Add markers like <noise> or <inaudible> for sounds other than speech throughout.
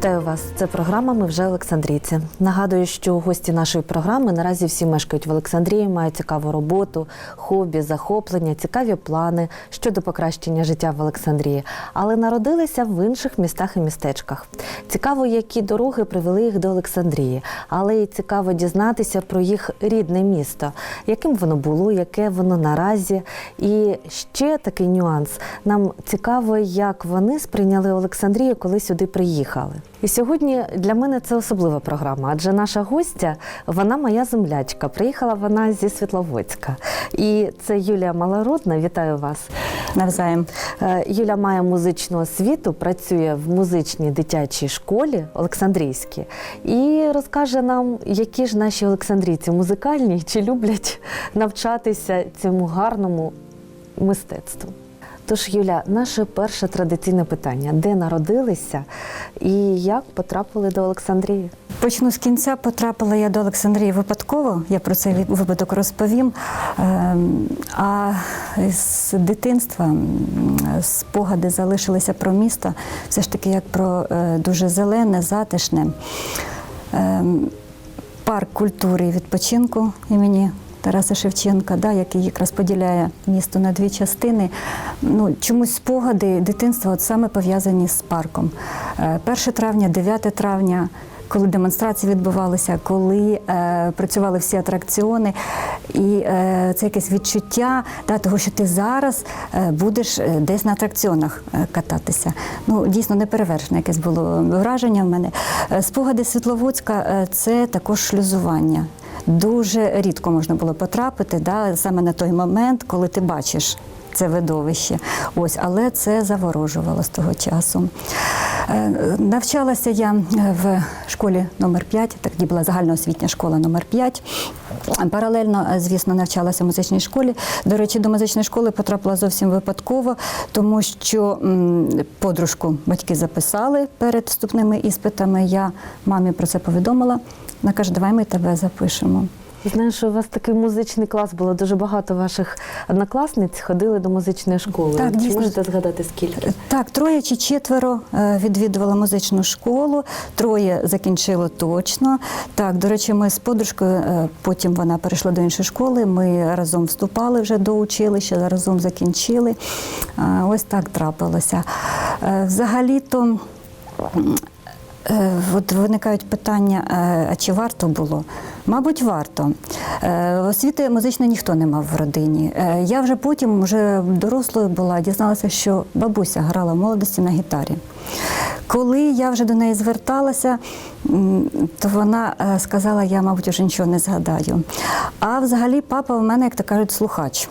Вітаю вас. Це програма Ми вже Олександрійці. Нагадую, що гості нашої програми наразі всі мешкають в Олександрії, мають цікаву роботу, хобі, захоплення, цікаві плани щодо покращення життя в Олександрії, але народилися в інших містах і містечках. Цікаво, які дороги привели їх до Олександрії, але й цікаво дізнатися про їх рідне місто, яким воно було, яке воно наразі. І ще такий нюанс. Нам цікаво, як вони сприйняли Олександрію, коли сюди приїхали. І сьогодні для мене це особлива програма, адже наша гостя, вона моя землячка. Приїхала вона зі Світловодська. І це Юлія Малородна. Вітаю вас. Навзаєм. Е, Юля має музичну освіту, працює в музичній дитячій школі Олександрійській і розкаже нам, які ж наші олександрійці музикальні чи люблять навчатися цьому гарному мистецтву. Тож, Юля, наше перше традиційне питання: де народилися і як потрапили до Олександрії? Почну з кінця. Потрапила я до Олександрії випадково. Я про цей випадок розповім. Ем, А з дитинства спогади залишилися про місто, все ж таки як про е, дуже зелене, затишне. Ем, Парк культури і відпочинку імені Тараса Шевченка, да, який якраз поділяє місто на дві частини. Ну, чомусь спогади дитинства от саме пов'язані з парком. Е, 1 травня, 9 травня. Коли демонстрації відбувалися, коли е, працювали всі атракціони, і е, це якесь відчуття да, того, що ти зараз е, будеш е, десь на атракціонах е, кататися. Ну, дійсно неперевершене якесь було враження в мене. Е, спогади Світловодська е, це також шлюзування. Дуже рідко можна було потрапити, да, саме на той момент, коли ти бачиш це видовище. Ось, але це заворожувало з того часу. Е, Навчалася я в школі номер 5 тоді була загальноосвітня школа номер 5 Паралельно, е, звісно, навчалася в музичній школі. До речі, до музичної школи потрапила зовсім випадково, тому що подружку батьки записали перед вступними іспитами. Я мамі про це повідомила. Вона каже, давай ми тебе запишемо. Знаєш, що у вас такий музичний клас було. Дуже багато ваших однокласниць ходили до музичної школи. Так, Чи дійсно. можете згадати скільки? Так, троє чи четверо е, відвідувала музичну школу, троє закінчило точно. Так, до речі, ми з подружкою, е, потім вона перейшла до іншої школи. Ми разом вступали вже до училища, разом закінчили. Ось так трапилося. Е, Взагалі-то. От виникають питання, а чи варто було? Мабуть, варто. Е, Освіти музичної ніхто не мав в родині. Е, Я вже потім, вже дорослою була, дізналася, що бабуся грала в молодості на гітарі. Коли я вже до неї зверталася, то вона е, сказала, я, мабуть, вже нічого не згадаю. А взагалі папа у мене, як то кажуть, слухач.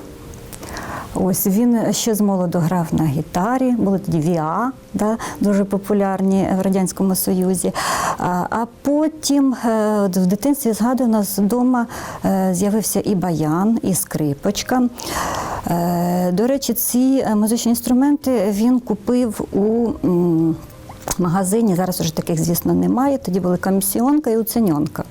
Ось він ще з молоду грав на гітарі, були тоді віа, да, дуже популярні в Радянському Союзі. А, потім е, в дитинстві згадую, у нас вдома е, з'явився і баян, і скрипочка. Е, До речі, ці музичні інструменти він купив у. Магазині. Зараз вже таких, звісно, немає. Тоді були комісіонка і уценьонка.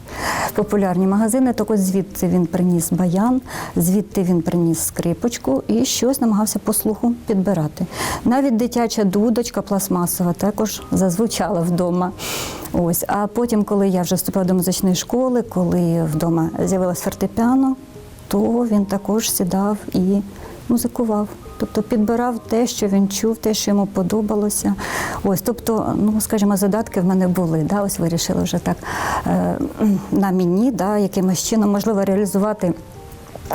Популярні магазини. Так ось звідти він приніс баян, звідти він приніс скрипочку і щось намагався по слуху підбирати. Навіть дитяча дудочка пластмасова також зазвучала вдома. Ось. А потім, коли я вже вступила до музичної школи, коли вдома з'явилась фортепіано, то він також сідав і музикував. Тобто підбирав те, що він чув, те, що йому подобалося. Ось, тобто, ну скажімо, задатки в мене були. Да, ось вирішили вже так е, на мені, да, якимось чином можливо реалізувати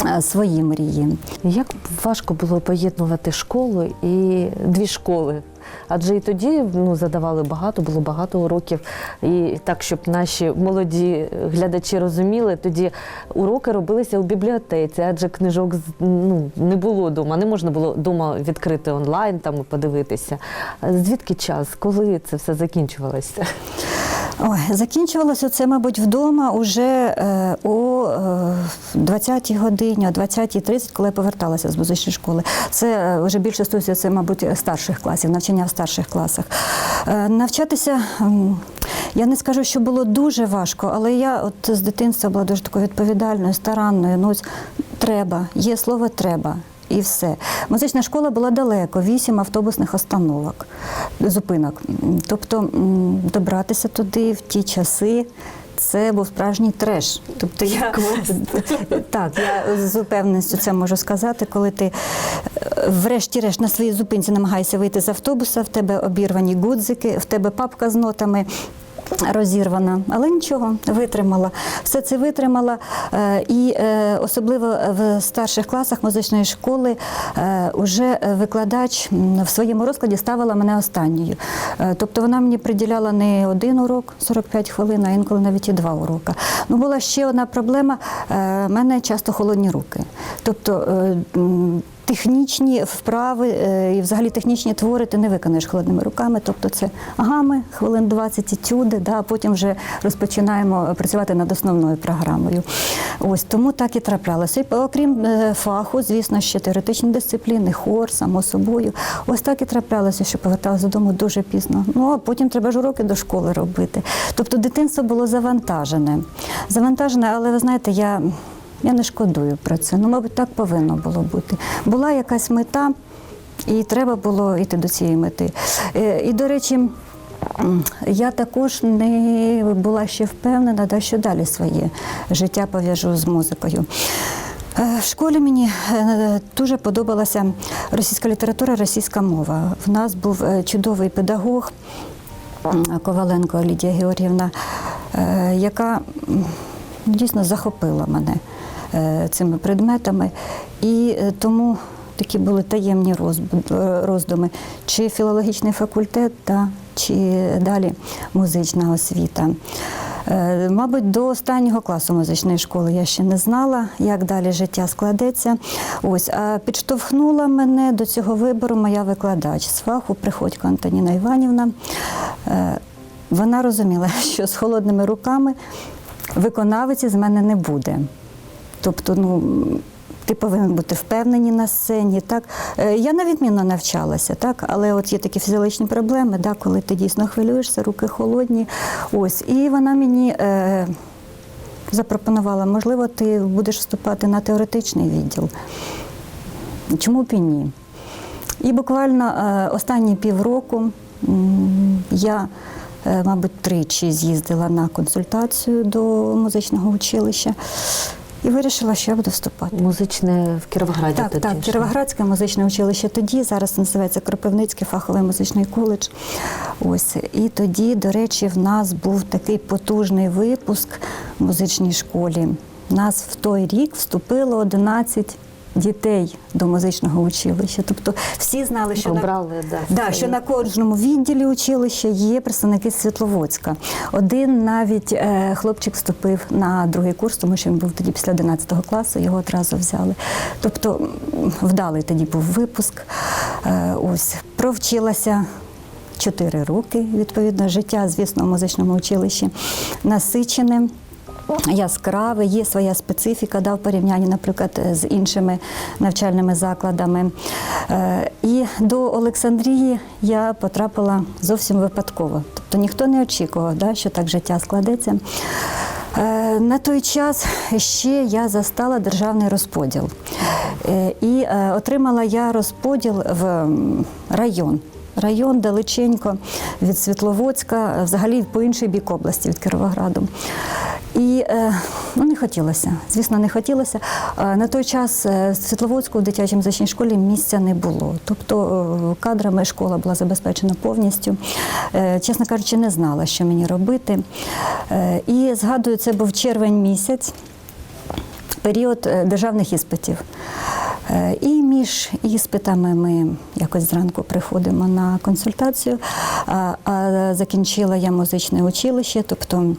е, свої мрії. Як важко було поєднувати школу і дві школи? Адже і тоді ну, задавали багато, було багато уроків. І так, щоб наші молоді глядачі розуміли, тоді уроки робилися у бібліотеці, адже книжок ну, не було вдома, не можна було вдома відкрити онлайн там і подивитися. Звідки час? Коли це все закінчувалося? Ой, закінчувалося це, мабуть, вдома уже е, о е, 20-й годині, о 20.30, коли я поверталася з музичної школи. Це е, вже більше стосується, це, мабуть, старших класів, навчання в старших класах. Е, навчатися, я не скажу, що було дуже важко, але я от з дитинства була дуже такою відповідальною, старанною. Ну, треба, є слово треба. І все. Музична школа була далеко, вісім автобусних остановок, зупинок. Тобто добратися туди в ті часи. Це був справжній треш. Тобто я <laughs> так, я з упевненістю це можу сказати, коли ти е, врешті-решт на своїй зупинці намагаєшся вийти з автобуса, в тебе обірвані гудзики, в тебе папка з нотами. Розірвана, але нічого, витримала. Все це витримала. Е, І е, особливо в старших класах музичної школи е, уже викладач в своєму розкладі ставила мене останньою. Е, Тобто вона мені приділяла не один урок, 45 хвилин, а інколи навіть і два уроки. Ну, була ще одна проблема. е, в мене часто холодні руки. Тобто е, Технічні вправи е, і взагалі технічні твори ти не виконаєш холодними руками. Тобто це гами, хвилин 20 етюди, да, а потім вже розпочинаємо працювати над основною програмою. Ось тому так і траплялося. І окрім е, фаху, звісно, ще теоретичні дисципліни, хор, само собою. Ось так і траплялося, що поверталася додому дуже пізно. Ну а потім треба ж уроки до школи робити. Тобто дитинство було завантажене. Завантажене, але ви знаєте, я. Я не шкодую про це. Ну, мабуть, так повинно було бути. Була якась мета, і треба було йти до цієї мети. Е, І, до речі, я також не була ще впевнена, що далі своє життя пов'яжу з музикою. Е, В школі мені е, дуже подобалася російська література, російська мова. В нас був чудовий педагог Коваленко Лідія Георгіївна, е, яка дійсно захопила мене цими предметами. І е, тому такі були таємні е, роздуми, чи філологічний факультет, та, чи далі музична освіта. Е, Мабуть, до останнього класу музичної школи я ще не знала, як далі життя складеться. Ось, а підштовхнула мене до цього вибору моя викладач з фаху Приходько Антоніна Іванівна. Е, Вона розуміла, <laughs> що з холодними руками виконавиці з мене не буде. Тобто, ну. Ти повинен бути впевнений на сцені. Так Е, я на відмінно навчалася, так, але от є такі фізіологічні проблеми, да, коли ти дійсно хвилюєшся, руки холодні. Ось, і вона мені е, запропонувала, можливо, ти будеш вступати на теоретичний відділ. Чому б і ні? І буквально е, останні півроку я, е, мабуть, тричі з'їздила на консультацію до музичного училища і вирішила, що я буду вступати. Музичне в Кіровограді. Так, тоді так, вже. Кіровоградське музичне училище тоді, зараз називається Кропивницький фаховий музичний коледж. Ось. І тоді, до речі, в нас був такий потужний випуск в музичній школі. Нас в той рік вступило 11 дітей до музичного училища. Тобто всі знали, що на да, Да, що на кожному відділі училища є представники Світловодська. Один навіть е, хлопчик вступив на другий курс, тому що він був тоді після 11 класу, його одразу взяли. Тобто вдалий тоді був випуск. Е, ось провчилася. Чотири роки, відповідно, життя, звісно, в музичному училищі насичене. Яскраве, є своя специфіка да, в порівнянні, наприклад, з іншими навчальними закладами. Е, І до Олександрії я потрапила зовсім випадково. Тобто ніхто не очікував, да, що так життя складеться. Е, На той час ще я застала державний розподіл. Е, І отримала я розподіл в район. Район далеченько від Світловодська, взагалі по інший бік області від Кіровограду. І е, ну, не хотілося. Звісно, не хотілося. На той час е, в Світловодську в дитячій музичній школі місця не було. Тобто е, кадрами школа була забезпечена повністю. Чесно кажучи, не знала, що мені робити. І згадую, це був червень місяць період державних іспитів. І між іспитами ми якось зранку приходимо на консультацію, а, закінчила я музичне училище, тобто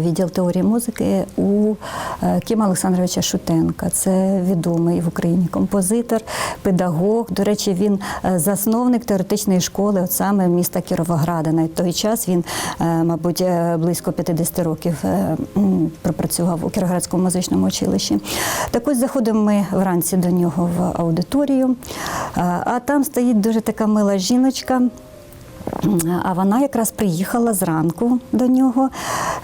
відділ теорії музики у е, Кіма Олександровича Шутенка. Це відомий в Україні композитор, педагог. До речі, він е, засновник теоретичної школи, от саме міста Кіровограда. На той час він, е, мабуть, е, близько 50 років е, пропрацював у Кіровоградському музичному училищі. Так ось заходимо ми вранці до нього в аудиторію, е, а там стоїть дуже така мила жіночка. А вона якраз приїхала зранку до нього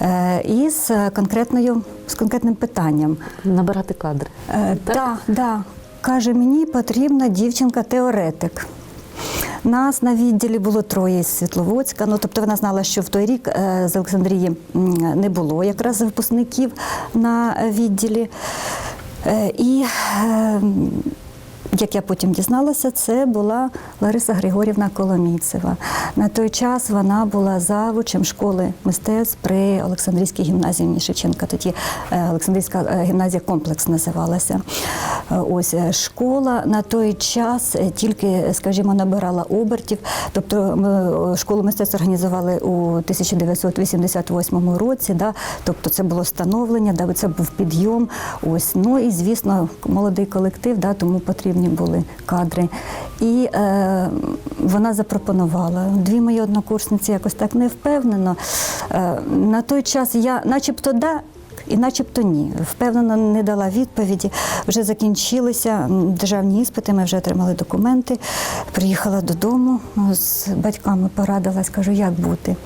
е, із конкретною з конкретним питанням. Набирати кадри. Е, Так? Да, да. каже, мені потрібна дівчинка-теоретик. Нас на відділі було троє з Світловодська. Ну тобто вона знала, що в той рік е, з Олександрії не було якраз випускників на відділі. Е, І е, як я потім дізналася, це була Лариса Григорівна Коломійцева. На той час вона була завучем школи мистецтв при Олександрійській гімназії імені Тоді е, Олександрійська е, гімназія комплекс називалася. Е, Ось школа на той час тільки, скажімо, набирала обертів. Тобто школу мистецтв організували у 1988 році. Да? Тобто це було становлення, да? це був підйом. Ось ну і звісно, молодий колектив, да? тому потрібні були кадри. І е, вона запропонувала. Дві мої однокурсниці якось так не впевнено. Е, на той час я, начебто, да. І начебто ні. Впевнено, не дала відповіді. Вже закінчилися державні іспити, ми вже отримали документи. Приїхала додому з батьками, порадилась, кажу, як бути.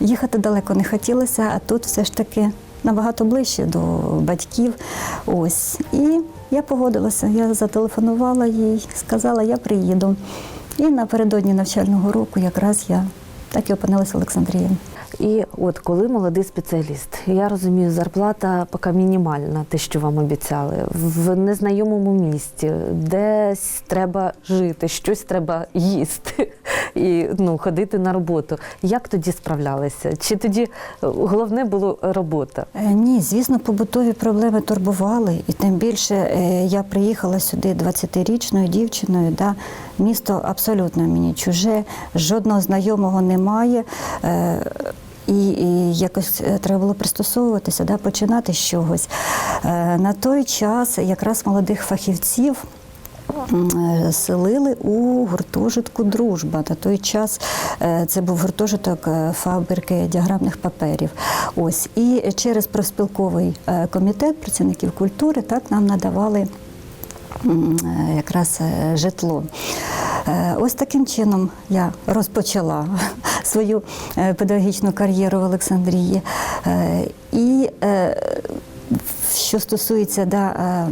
Їхати далеко не хотілося, а тут все ж таки набагато ближче до батьків. Ось. І я погодилася. Я зателефонувала їй, сказала, я приїду. І напередодні навчального року якраз я так і опинилася в Олександрії. І от коли молодий спеціаліст, я розумію, зарплата поки мінімальна, те, що вам обіцяли, в незнайомому місті, десь треба жити, щось треба їсти і ну, ходити на роботу. Як тоді справлялися? Чи тоді е, головне було робота? Е, Ні, звісно, побутові проблеми турбували, і тим більше е, я приїхала сюди 20-річною дівчиною. Да, місто абсолютно мені чуже, жодного знайомого немає. І, і якось е, треба було пристосовуватися, да, починати з чогось. Е, На той час якраз молодих фахівців е, селили у гуртожитку Дружба. На той час це був гуртожиток фабрики діаграмних паперів. Ось і через профспілковий комітет працівників культури так нам надавали якраз е, житло. Е, Ось таким чином я розпочала <laughs> свою е, педагогічну кар'єру в Олександрії. І що стосується да,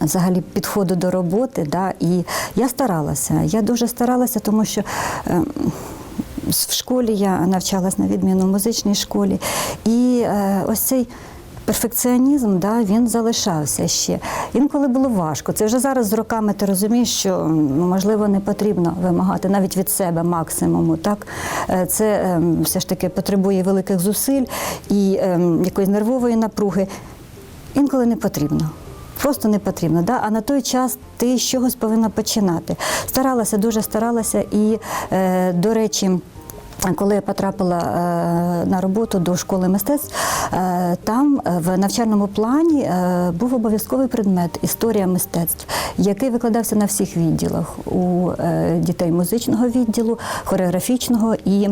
взагалі підходу до роботи, да, і я старалася. Я дуже старалася, тому що. в школі я навчалась на відміну в музичній школі. І ось цей перфекціонізм, да, він залишався ще. Інколи було важко. Це вже зараз з роками ти розумієш, що ну, можливо не потрібно вимагати навіть від себе максимуму. Так? Е, Це е, все ж таки потребує великих зусиль і е, якоїсь нервової напруги. Інколи не потрібно. Просто не потрібно. Да? А на той час ти з чогось повинна починати. Старалася, дуже старалася. І, е, до речі, коли я потрапила е, на роботу до школи мистецтв, е, там е, в навчальному плані був обов'язковий предмет історія мистецтв, який викладався на всіх відділах. У дітей музичного відділу, хореографічного і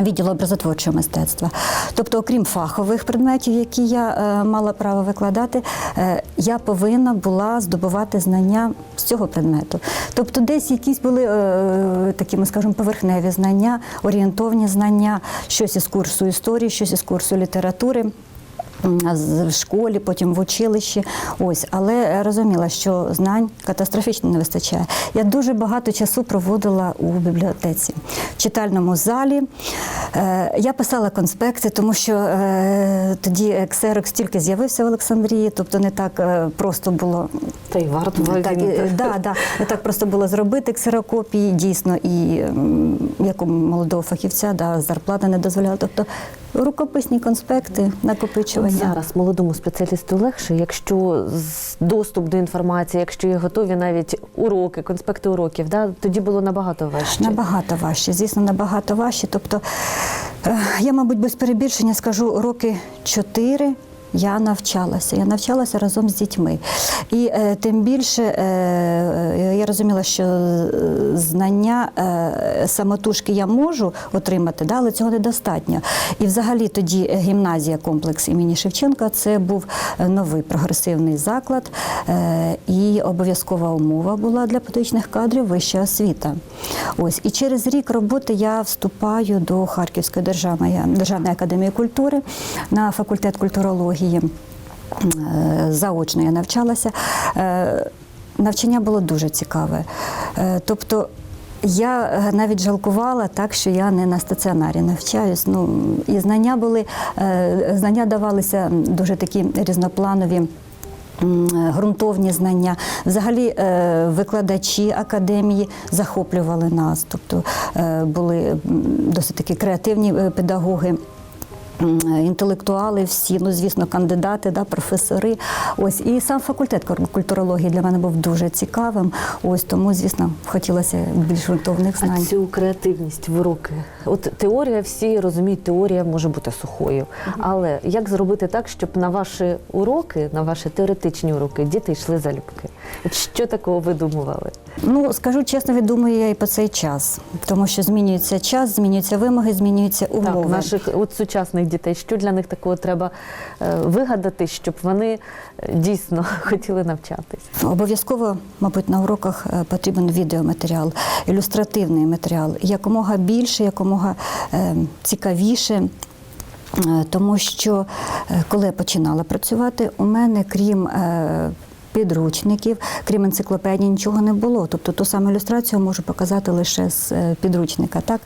Відділу образотворчого мистецтва. Тобто, окрім фахових предметів, які я е, мала право викладати, е, я повинна була здобувати знання з цього предмету. Тобто, десь якісь були е, такі, ми скажемо, поверхневі знання, орієнтовні знання, щось із курсу історії, щось із курсу літератури. В школі, потім в училищі. Ось, але розуміла, що знань катастрофічно не вистачає. Я дуже багато часу проводила у бібліотеці, в читальному залі. Е, Я писала конспекти, тому що е, тоді ксерокс тільки з'явився в Олександрії, тобто не так е, просто було Та й варто так, да, да, не так просто було зробити ксерокопії, дійсно, і як у молодого фахівця да, зарплата не дозволяла. Тобто рукописні конспекти, накопичування. зараз молодому спеціалісту легше, якщо доступ до інформації, якщо є готові навіть уроки, конспекти уроків, да? тоді було набагато важче. Набагато важче, звісно, набагато важче. Тобто, е, я, мабуть, без перебільшення скажу, роки чотири. Я навчалася, я навчалася разом з дітьми. І е, тим більше е, е, я розуміла, що е, знання е, самотужки я можу отримати, да, але цього недостатньо. І взагалі тоді гімназія комплекс імені Шевченка це був е, новий прогресивний заклад, е, і обов'язкова умова була для педагогічних кадрів вища освіта. Ось і через рік роботи я вступаю до Харківської державної, державної академії культури на факультет культурології. Е, заочно я навчалася. Е, Навчання було дуже цікаве. Е, Тобто я навіть жалкувала так, що я не на стаціонарі навчаюсь. Ну, і знання були, знання давалися дуже такі різнопланові. е, знання, взагалі викладачі академії захоплювали нас, тобто були досить такі креативні педагоги. Інтелектуали всі, ну звісно, кандидати, да, професори. Ось і сам факультет культурології для мене був дуже цікавим. Ось тому, звісно, хотілося більш ґрунтовних А цю креативність в уроки. От теорія, всі розуміють, теорія може бути сухою. Але як зробити так, щоб на ваші уроки, на ваші теоретичні уроки, діти йшли залюбки? От що такого видумували? Ну скажу чесно, відумую я і по цей час, тому що змінюється час, змінюються вимоги, змінюються умови. Так, наших от сучасних дітей, що для них такого треба е, вигадати, щоб вони е, дійсно <laughs> хотіли навчатись? Обов'язково, мабуть, на уроках е, потрібен відеоматеріал, ілюстративний матеріал, якомога більше, якомога цікавіше. Тому що коли я починала працювати, у мене крім підручників, крім енциклопедії, нічого не було. Тобто ту саму ілюстрацію можу показати лише з е, підручника. Так?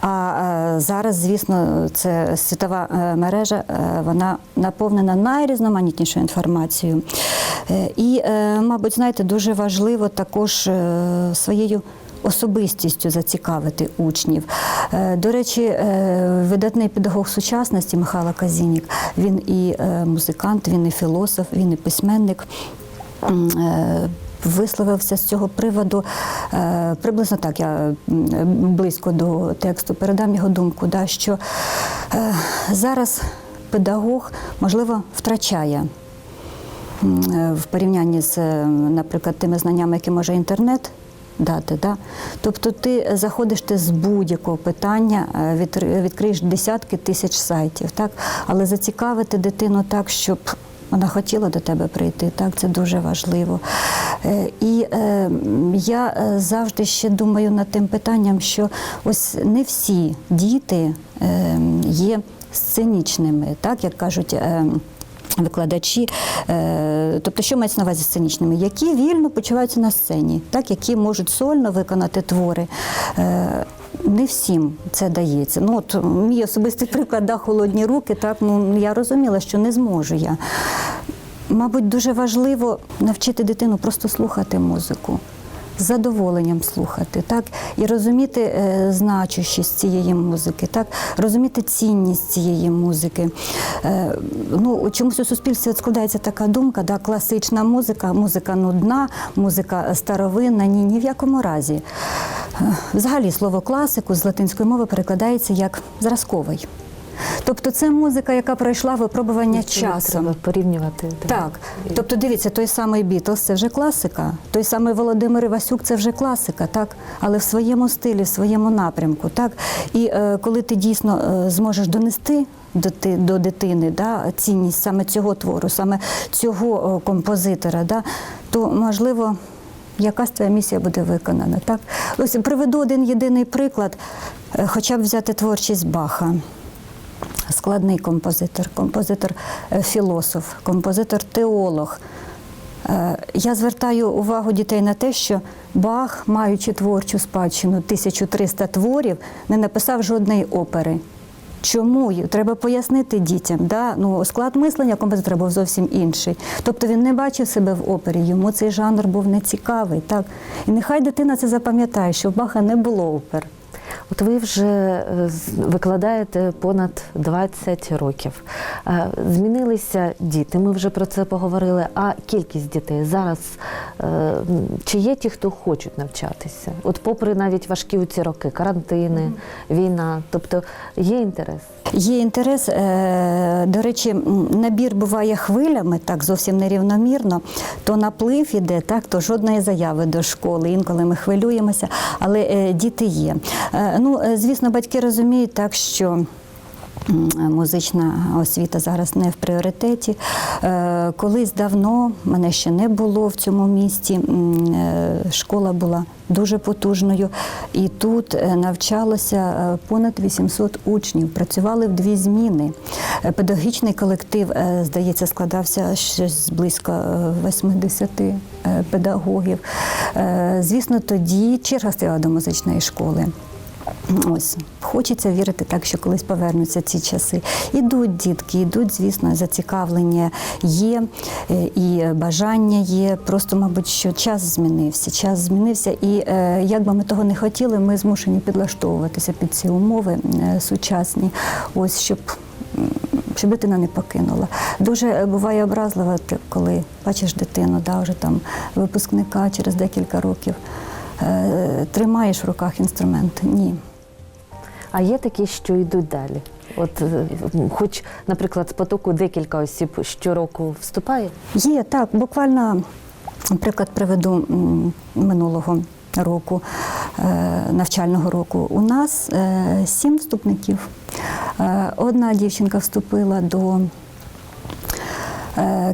А е, зараз, звісно, це світова е, мережа, вона наповнена найрізноманітнішою інформацією. І, мабуть, знаєте, дуже важливо також своєю особистістю зацікавити учнів. До речі, видатний педагог сучасності Михайло Казінік, він і музикант, він і філософ, він і письменник. Е, Висловився з цього приводу е, приблизно так. Я близько до тексту передам його думку, да, що е, зараз педагог можливо втрачає в порівнянні з, наприклад, тими знаннями, які може інтернет дати. Да? Тобто ти заходиш ти з будь-якого питання, відкриєш десятки тисяч сайтів, так? але зацікавити дитину так, щоб вона хотіла до тебе прийти, так це дуже важливо. Е, І е, я е, завжди ще думаю над тим питанням, що ось не всі діти е, є сценічними, так як кажуть. е, Викладачі, е, тобто, що мається на увазі сценічними, які вільно почуваються на сцені, так, які можуть сольно виконати твори. Не всім це дається. Ну, от мій особистий приклад, да, холодні руки, так, ну, я розуміла, що не зможу я. Мабуть, дуже важливо навчити дитину просто слухати музику. Задоволенням слухати, так і розуміти е, значущість цієї музики, так розуміти цінність цієї музики. Е, ну чомусь у суспільстві складається така думка, да, класична музика, музика нудна, музика старовинна. Ні, ні в якому разі. Е, Взагалі слово класику з латинської мови перекладається як зразковий. Тобто це музика, яка пройшла випробування Це часом. Треба порівнювати. Так, тобто дивіться, той самий Бітлз це вже класика, той самий Володимир Івасюк це вже класика, так, але в своєму стилі, в своєму напрямку, так. І е, коли ти дійсно е, зможеш донести до, ти, до дитини да, цінність саме цього твору, саме цього е, композитора, да, то можливо. Якась твоя місія буде виконана, так? Ось приведу один єдиний приклад, е, хоча б взяти творчість Баха складний композитор, композитор е, філософ, композитор теолог. Е, Я звертаю увагу дітей на те, що Бах, маючи творчу спадщину 1300 творів, не написав жодної опери. Чому? Треба пояснити дітям. Да? Ну, склад мислення композитора був зовсім інший. Тобто він не бачив себе в опері, йому цей жанр був нецікавий. Так? І нехай дитина це запам'ятає, що в Баха не було опер. От ви вже е, викладаєте понад 20 років. Е, Змінилися діти, ми вже про це поговорили. А кількість дітей зараз е, чи є ті, хто хочуть навчатися? От, попри навіть важкі у ці роки, карантини, війна, тобто є інтерес. Є інтерес. До речі, набір буває хвилями, так зовсім нерівномірно. То наплив іде, так то жодної заяви до школи. Інколи ми хвилюємося, але діти є. Е, Ну, е, звісно, батьки розуміють так, що. музична освіта зараз не в пріоритеті. Е, Колись давно мене ще не було в цьому місті. е, Школа була дуже потужною, і тут е, навчалося е, понад 800 учнів. Працювали в дві зміни. Е, Педагогічний колектив, е, здається, складався щось близько е, 80 е, педагогів. Е, Звісно, тоді черга стояла до музичної школи. Ось хочеться вірити так, що колись повернуться ці часи. Ідуть дітки, ідуть, звісно, зацікавлення є е, і бажання є. Просто, мабуть, що час змінився. Час змінився, і е, як би ми того не хотіли, ми змушені підлаштовуватися під ці умови е, сучасні. Ось щоб. Щоб дитина не покинула. Дуже буває образливо, коли бачиш дитину, да, вже там випускника через декілька років, тримаєш в руках інструмент. Ні. А є такі, що йдуть далі. От, е, хоч, наприклад, з потоку декілька осіб щороку вступає. Є так, буквально, наприклад, приведу минулого року, е, навчального року. У нас е, сім вступників. Е, Одна дівчинка вступила до е,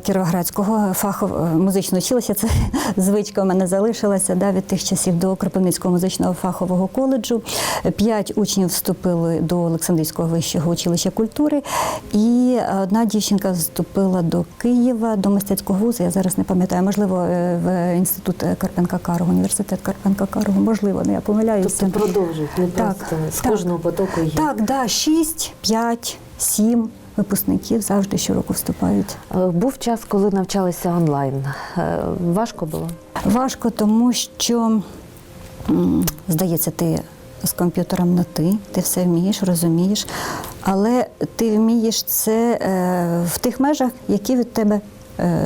Кіровоградського фахового музичного училища. Це <laughs> звичка у мене залишилася да, від тих часів до Кропивницького музичного фахового коледжу. П'ять учнів вступили до Олександрійського вищого училища культури, і одна дівчинка вступила до Києва, до мистецького вузу. Я зараз не пам'ятаю, можливо, е, в інститут Карпенка Карого, університет Карпенка Карого, можливо, не я помиляюся. Тобто продовжують не Так, просто з так. кожного потоку є. Так, да, шість, п'ять, сім випускників завжди щороку вступають. Е, Був час, коли навчалися онлайн. Е, Важко було? Важко, тому що, здається, ти з комп'ютером на ти, ти все вмієш, розумієш, але ти вмієш це е, в тих межах, які від тебе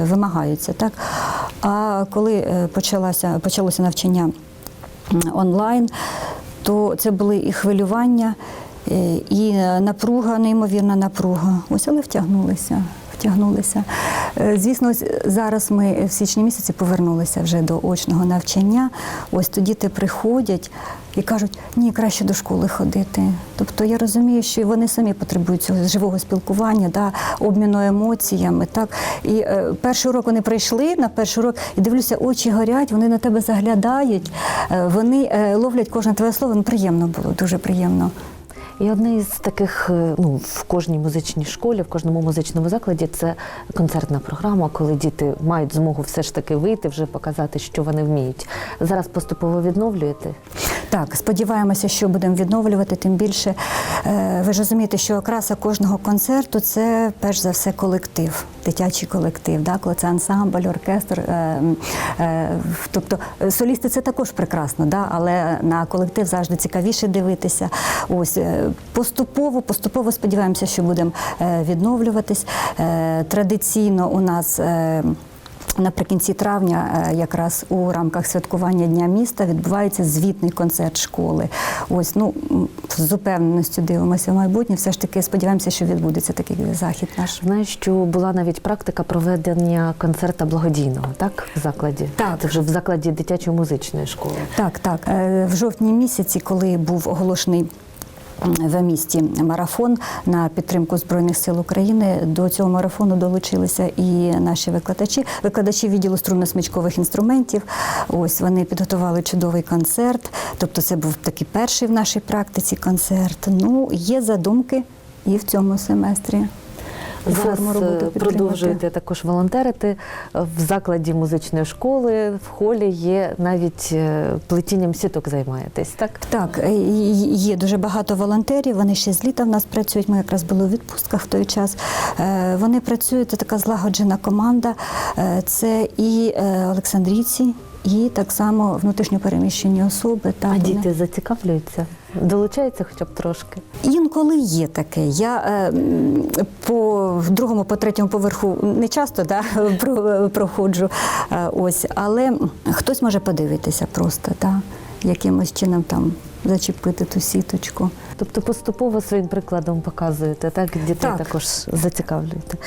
вимагаються. Так? А коли почалося, почалося навчання онлайн, то це були і хвилювання, і напруга, неймовірна напруга. Ось, але втягнулися. Втягнулися. Е, Звісно, зараз ми в січні місяці повернулися вже до очного навчання. Ось тоді діти приходять і кажуть, ні, краще до школи ходити. Тобто я розумію, що вони самі потребують цього живого спілкування, да, обміну емоціями. Так. І е, перший урок вони прийшли на перший урок і дивлюся, очі горять, вони на тебе заглядають, е, вони е, ловлять кожне твоє слово. Ну, приємно було, дуже приємно. І одне із таких, е, ну, в кожній музичній школі, в кожному музичному закладі це концертна програма, коли діти мають змогу все ж таки вийти, вже показати, що вони вміють. Зараз поступово відновлюєте. Так, сподіваємося, що будемо відновлювати. Тим більше е, ви ж розумієте, що окраса кожного концерту це перш за все колектив, дитячий колектив. Да? Коли це ансамбль, оркестр. Е, тобто солісти це також прекрасно, да? але на колектив завжди цікавіше дивитися. Ось поступово, поступово сподіваємося, що будемо е, відновлюватись. Е, Традиційно у нас. е, Наприкінці травня, якраз у рамках святкування Дня міста, відбувається звітний концерт школи. Ось ну з упевненістю дивимося в майбутнє. Все ж таки сподіваємося, що відбудеться такий захід наш. Знаю, що була навіть практика проведення концерта благодійного, так? В закладі. Так. Це вже в закладі дитячої музичної школи. Так, так. В жовтні місяці, коли був оголошений. В місті марафон на підтримку збройних сил України до цього марафону долучилися і наші викладачі, викладачі відділу струнно-смичкових інструментів. Ось вони підготували чудовий концерт. Тобто, це був такий перший в нашій практиці концерт. Ну є задумки і в цьому семестрі. Форму роботи е, продовжуєте також волонтерити. В закладі музичної школи в холі є навіть е, плетінням сіток займаєтесь, так? Так, е, є дуже багато волонтерів. Вони ще з літа в нас працюють. Ми якраз були у відпустках в той час. Вони працюють, це така злагоджена команда. Це і Олександрійці, і так само внутрішньопереміщені особи. Так, А вони- діти зацікавлюються, долучаються хоча б трошки. Інколи є таке. Я е, по другому, по третьому поверху не часто да, <laughs> про- проходжу. е, ось, але хтось може подивитися просто, да, якимось чином там зачепити ту сіточку. Тобто поступово своїм прикладом показуєте, так? Дітей Так. також зацікавлюєте.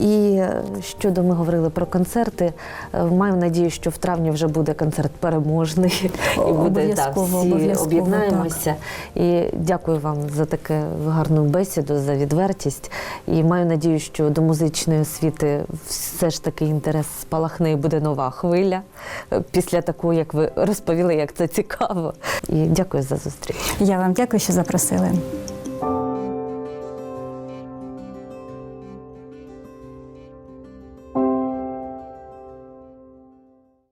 І е, щодо ми говорили про концерти, е, маю надію, що в травні вже буде концерт переможний <laughs> і буде Обов'язково, всі об'єднаємося. І дякую вам за таку гарну бесіду, за відвертість. І маю надію, що до музичної освіти все ж таки інтерес спалахне і буде нова хвиля е, після такого, як ви розповіли, як це цікаво. І дякую за зустріч. Я вам дякую, що запросили. penicillin.